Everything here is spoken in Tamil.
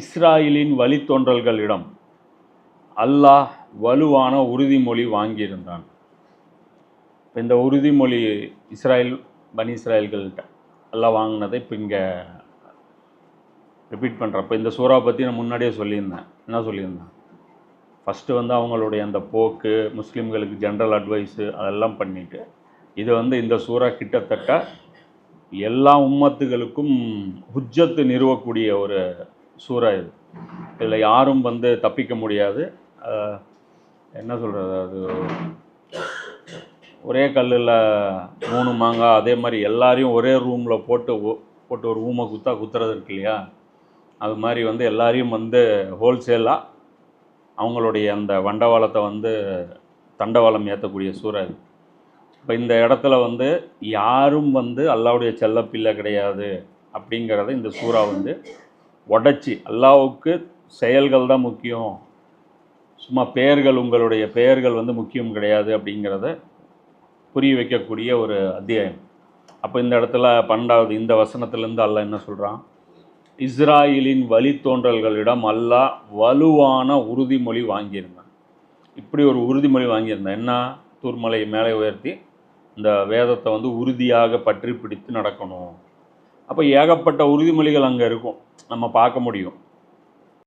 இஸ்ராயலின் வழித்தோன்றல்களிடம் அல்லாஹ் வலுவான உறுதிமொழி வாங்கியிருந்தான். இப்போ இந்த உறுதிமொழி இஸ்ராயல் பனி இஸ்ராயல்கள்கிட்ட எல்லாம் வாங்கினதை இப்போ இங்கே ரிப்பீட் பண்ணுறப்ப இந்த சூறா பற்றி நான் முன்னாடியே சொல்லியிருந்தேன். என்ன சொல்லியிருந்தேன்? ஃபஸ்ட்டு வந்து அவங்களுடைய அந்த போக்கு முஸ்லீம்களுக்கு ஜென்ரல் அட்வைஸு அதெல்லாம் பண்ணிவிட்டு இது வந்து இந்த சூறா கிட்டத்தட்ட எல்லா உம்மத்துகளுக்கும் ஹுஜ்ஜத்து நிறுவக்கூடிய ஒரு சூறா இது இதில் யாரும் வந்து தப்பிக்க முடியாது. என்ன சொல்கிறது அது? ஒரே கல்லில் மூணு மாங்காய் அதே மாதிரி எல்லாரையும் ஒரே ரூமில் போட்டு போட்டு ஒரு ஊமை குத்தா குத்துறது இருக்கு இல்லையா? அது மாதிரி வந்து எல்லாரையும் வந்து ஹோல்சேலாக அவங்களுடைய அந்த வண்டவாளத்தை வந்து தண்டவாளம் ஏற்றக்கூடிய சூறா இது இப்போ இந்த இடத்துல வந்து யாரும் வந்து அல்லாவுடைய செல்லப்பிள்ளை கிடையாது அப்படிங்கிறத இந்த சூறா வந்து உடச்சி அல்லாவுக்கு செயல்கள் தான் முக்கியம். சும்மா பெயர்கள் உங்களுடைய பெயர்கள் வந்து முக்கியம் கிடையாது அப்படிங்கிறத புரிய வைக்கக்கூடிய ஒரு அத்தியாயம். அப்போ இந்த இடத்துல பன்னெண்டாவது இந்த வசனத்திலேருந்து அல்லாஹ் என்ன சொல்கிறான் இஸ்ராயலின் வழித்தோன்றல்களிடம் அல்லாஹ் வலுவான உறுதிமொழி வாங்கியிருந்தான். இப்படி ஒரு உறுதிமொழி வாங்கியிருந்தேன். என்ன? தூர்மலையை மேலே உயர்த்தி இந்த வேதத்தை வந்து உறுதியாக பற்றி பிடித்து நடக்கணும். அப்போ ஏகப்பட்ட உறுதிமொழிகள் அங்கே இருக்கும். நம்ம பார்க்க முடியும்.